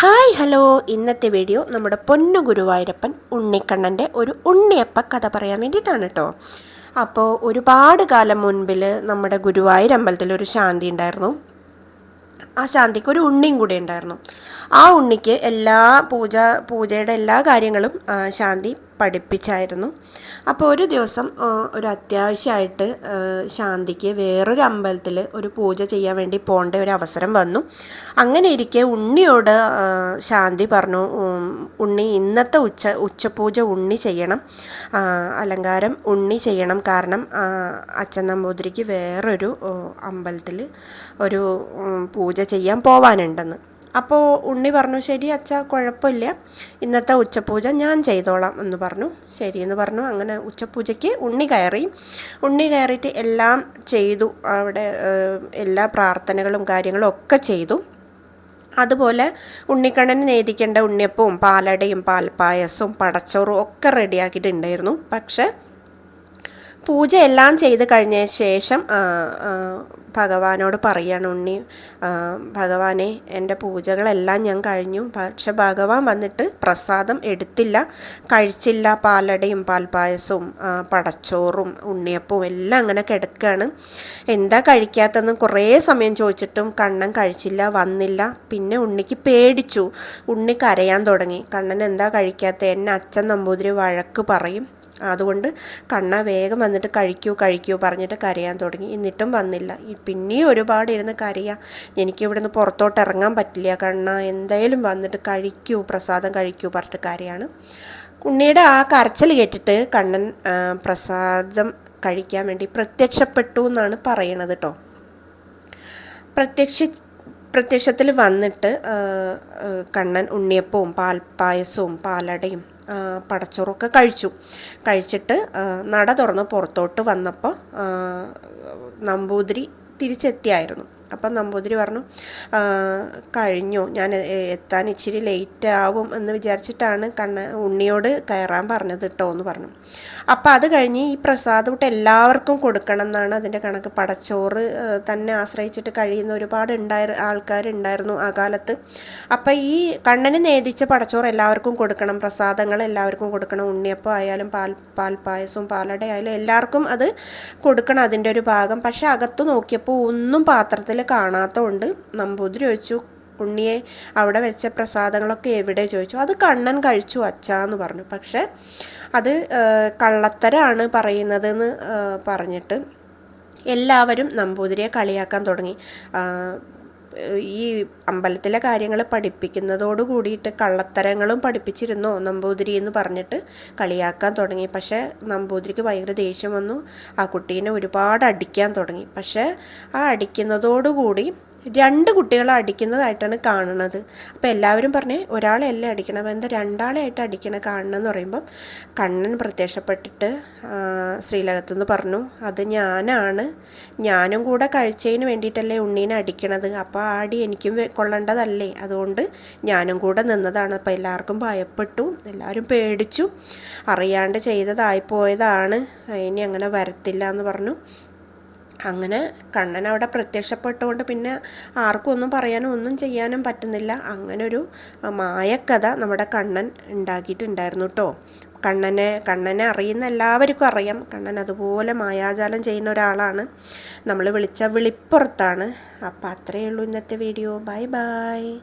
Hi hello. ഇന്നത്തെ video നമ്മുടെ പൊന്നു ഗുരുവായൂരപ്പൻ ഉണ്ണിക്കണ്ണന്റെ ഒരു ഉണ്ണിയപ്പ കഥ പറയാൻ വേണ്ടിയിട്ടാണ് കേട്ടോ. അപ്പോൾ ഒരുപാട് കാലം മുൻപിൽ നമ്മുടെ ഗുരുവായൂർ അമ്പലത്തിൽ ഒരു ശാന്തി ഉണ്ടായിരുന്നു. ആ ശാന്തിക്ക് ഒരു ഉണ്ണിയും കൂടെ ഉണ്ടായിരുന്നു. ആ ഉണ്ണിക്ക് എല്ലാ പൂജ പൂജയുടെ എല്ലാ കാര്യങ്ങളും ശാന്തി പഠിപ്പിച്ചായിരുന്നു. അപ്പോൾ ഒരു ദിവസം ഒരു അത്യാവശ്യമായിട്ട് ശാന്തിക്ക് വേറൊരു അമ്പലത്തിൽ ഒരു പൂജ ചെയ്യാൻ വേണ്ടി പോകേണ്ട ഒരു അവസരം വന്നു. അങ്ങനെ ഇരിക്കെ ഉണ്ണിയോട് ശാന്തി പറഞ്ഞു ഉണ്ണി ഇന്നത്തെ ഉച്ച ഉച്ചപൂജ ഉണ്ണി ചെയ്യണം. അലങ്കാരം ഉണ്ണി ചെയ്യണം. കാരണം അച്ഛൻ നമ്പൂതിരിക്ക് വേറൊരു അമ്പലത്തിൽ ഒരു പൂജ ചെയ്യാൻ പോവാനുണ്ടെന്ന്. അപ്പോൾ ഉണ്ണി പറഞ്ഞു ശരി അച്ഛ കുഴപ്പമില്ല. ഇന്നത്തെ ഉച്ചപൂജ ഞാൻ ചെയ്തോളാം എന്ന് പറഞ്ഞു. ശരി എന്ന് പറഞ്ഞു. അങ്ങനെ ഉച്ചപൂജയ്ക്ക് ഉണ്ണി കയറി. ഉണ്ണി കയറിയിട്ട് എല്ലാം ചെയ്തു. അവിടെ എല്ലാ പ്രാർത്ഥനകളും കാര്യങ്ങളും ഒക്കെ ചെയ്തു. അതുപോലെ ഉണ്ണിക്കണ്ണന് നേദിക്കേണ്ട ഉണ്ണിയപ്പവും പാലടയും പാൽപ്പായസവും പടച്ചോറും ഒക്കെ റെഡിയാക്കിയിട്ടുണ്ടായിരുന്നു. പക്ഷേ പൂജ എല്ലാം ചെയ്ത് കഴിഞ്ഞ ശേഷം ഭഗവാനോട് പറയാണ് ഉണ്ണി ഭഗവാനെ എന്റെ പൂജകളെല്ലാം ഞാൻ കഴിഞ്ഞു. പക്ഷെ ഭഗവാൻ വന്നിട്ട് പ്രസാദം എടുത്തില്ല. കഴിച്ചില്ല പാലടയും പാൽപ്പായസവും ആ, പടച്ചോറും ഉണ്ണിയപ്പവും എല്ലാം അങ്ങനെ കിടക്കുകയാണ്. എന്താ കഴിക്കാത്തതെന്ന് കുറേ സമയം ചോദിച്ചിട്ടും കണ്ണൻ കഴിച്ചില്ല വന്നില്ല. പിന്നെ ഉണ്ണിക്ക് പേടിച്ചു. ഉണ്ണി കരയാൻ തുടങ്ങി. കണ്ണൻ എന്താ കഴിക്കാത്ത എന്നെ അച്ഛൻ നമ്പൂതിരി വഴക്ക് പറയും. അതുകൊണ്ട് കണ്ണ വേഗം വന്നിട്ട് കഴിക്കൂ കഴിക്കൂ പറഞ്ഞിട്ട് കരയാൻ തുടങ്ങി. എന്നിട്ടും വന്നില്ല. പിന്നെയും ഒരുപാട് ഇരുന്ന് കരയാ. എനിക്ക് ഇവിടുന്ന് പുറത്തോട്ട് ഇറങ്ങാൻ പറ്റില്ല. കണ്ണ എന്തായാലും വന്നിട്ട് കഴിക്കൂ പ്രസാദം കഴിക്കൂ പറഞ്ഞിട്ട് കരയാണ്. ഉണ്ണിയുടെ ആ കരച്ചൽ കേട്ടിട്ട് കണ്ണൻ പ്രസാദം കഴിക്കാൻ വേണ്ടി പ്രത്യക്ഷപ്പെട്ടു എന്നാണ് പറയണത് കേട്ടോ പ്രത്യക്ഷ പ്രത്യക്ഷത്തിൽ വന്നിട്ട് കണ്ണൻ ഉണ്ണിയപ്പവും പാൽപ്പായസവും പാലടയും പടച്ചോറൊക്കെ കഴിച്ചു. കഴിച്ചിട്ട് നട തുറന്ന് പുറത്തോട്ട് വന്നപ്പോൾ നമ്പൂതിരി തിരിച്ചെത്തിയായിരുന്നു. അപ്പം നമ്പൂതിരി പറഞ്ഞു "ആ, കഴിഞ്ഞു. ഞാൻ എത്താൻ ഇച്ചിരി ലേറ്റ് ആവും എന്ന് വിചാരിച്ചിട്ടാണ് കണ്ണ ഉണ്ണിയോട് കയറാൻ പറഞ്ഞത് കേട്ടോ എന്ന് പറഞ്ഞു. അപ്പം അത് കഴിഞ്ഞ് ഈ പ്രസാദം ഇട്ട് എല്ലാവർക്കും കൊടുക്കണം എന്നാണ് അതിന്റെ കണക്ക്. പടച്ചോറ് തന്നെ ആശ്രയിച്ചിട്ട് കഴിയുന്ന ഒരുപാട് ഉണ്ടായ ആൾക്കാരുണ്ടായിരുന്നു ആ കാലത്ത്. അപ്പം ഈ കണ്ണന് നേദിച്ച പടച്ചോറ് എല്ലാവർക്കും കൊടുക്കണം പ്രസാദങ്ങൾ എല്ലാവർക്കും കൊടുക്കണം. ഉണ്ണിയപ്പം ആയാലും പാൽ പാൽപ്പായസവും പാലട ആയാലും എല്ലാവർക്കും അത് കൊടുക്കണം അതിന്റെ ഒരു ഭാഗം. പക്ഷെ അകത്ത് നോക്കിയപ്പോൾ ഒന്നും പാത്രത്തിൽ കാണാത്തതുകൊണ്ട് നമ്പൂതിരി ചോദിച്ചു ഉണ്ണിയെ അവിടെ വെച്ച പ്രസാദങ്ങളൊക്കെ എവിടെ? ചോദിച്ചു. അത് കണ്ണൻ കഴിച്ചു അച്ഛാന്ന് പറഞ്ഞു. പക്ഷെ അത് കള്ളത്തരാണ് പറയുന്നതെന്ന് പറഞ്ഞിട്ട് എല്ലാവരും നമ്പൂതിരിയെ കളിയാക്കാൻ തുടങ്ങി. ഈ അമ്പലത്തിലെ കാര്യങ്ങൾ പഠിപ്പിക്കുന്നതോട് കൂടിയിട്ട് കള്ളത്തരങ്ങളും പഠിപ്പിച്ചിരുന്നോ നമ്പൂതിരി എന്ന് പറഞ്ഞിട്ട് കളിയാക്കാൻ തുടങ്ങി. പക്ഷേ നമ്പൂതിരിക്ക് ഭയങ്കര ദേഷ്യം വന്നു. ആ കുട്ടീനെ ഒരുപാട് അടിക്കാൻ തുടങ്ങി. പക്ഷേ ആ അടിക്കുന്നതോടുകൂടി രണ്ട് കുട്ടികളെ അടിക്കുന്നതായിട്ടാണ് കാണുന്നത്. അപ്പോൾ എല്ലാവരും പറഞ്ഞേ ഒരാളെ അല്ലേ അടിക്കണം എന്താ രണ്ടാളെയായിട്ട് അടിക്കണ കാണണമെന്ന് പറയുമ്പം കണ്ണൻ പ്രത്യക്ഷപ്പെട്ടിട്ട് ശ്രീലകത്തുനിന്ന് പറഞ്ഞു അത് ഞാനാണ്. ഞാനും കൂടെ കഴിച്ചതിന് വേണ്ടിയിട്ടല്ലേ ഉണ്ണീനെ അടിക്കണത്. അപ്പോൾ ആടി എനിക്കും കൊള്ളേണ്ടതല്ലേ? അതുകൊണ്ട് ഞാനും കൂടെ നിന്നതാണ്. അപ്പോൾ എല്ലാവർക്കും ഭയപ്പെട്ടു. എല്ലാവരും പേടിച്ചു. അറിയാണ്ട് ചെയ്തതായിപ്പോയതാണ് ഇനി അങ്ങനെ വരത്തില്ല എന്ന് പറഞ്ഞു. അങ്ങനെ കണ്ണൻ അവിടെ പ്രത്യക്ഷപ്പെട്ടുകൊണ്ട് പിന്നെ ആർക്കും ഒന്നും പറയാനും ഒന്നും ചെയ്യാനും പറ്റുന്നില്ല. അങ്ങനൊരു മായക്കഥ നമ്മുടെ കണ്ണൻ ഉണ്ടാക്കിയിട്ടുണ്ടായിരുന്നു കേട്ടോ കണ്ണനെ കണ്ണനെ അറിയുന്ന എല്ലാവർക്കും അറിയാം. കണ്ണൻ അതുപോലെ മായാജാലം ചെയ്യുന്ന ഒരാളാണ്. നമ്മൾ വിളിച്ച വിളിപ്പുറത്താണ്. അപ്പം അത്രയേ ഉള്ളൂ ഇന്നത്തെ വീഡിയോ. Bye bye.